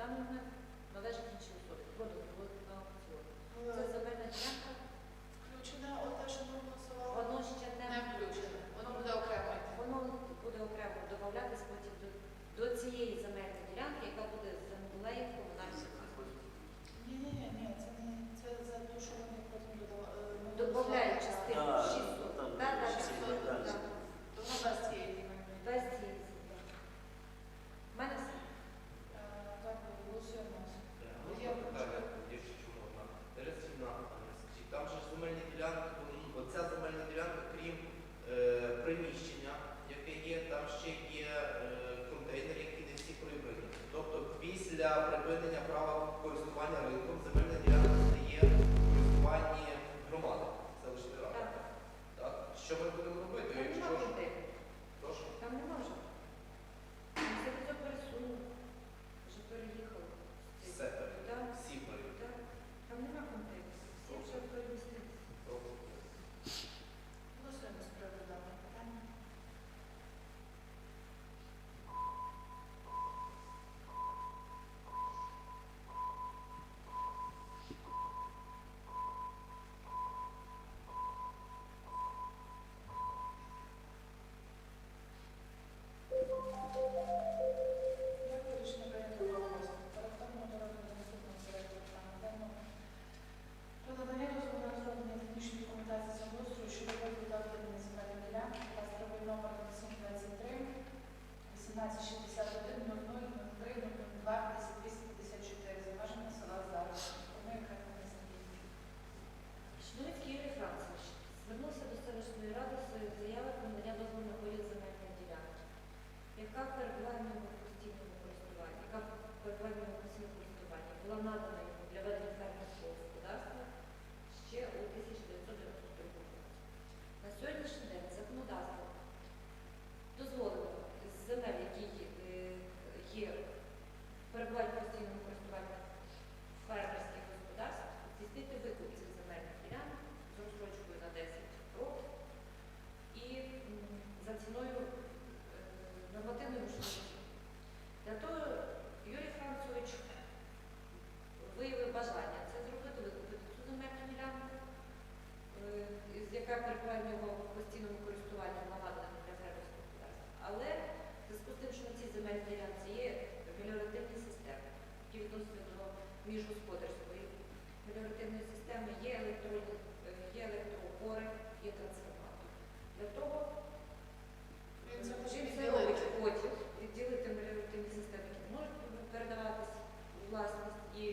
даний момент для припинення права користування ринком земельна ділянка стає в користуванні громади селищної ради. Так. Так. Що ми будемо робити? Там Якщо нема ж- води. Прошу. Там не вже. сумісного міжгосподарської меліоративної системи, є електро, є електроопори, є трансформатор. Для того, чим це потім відділити меліоративні системи, які можуть передаватися власність і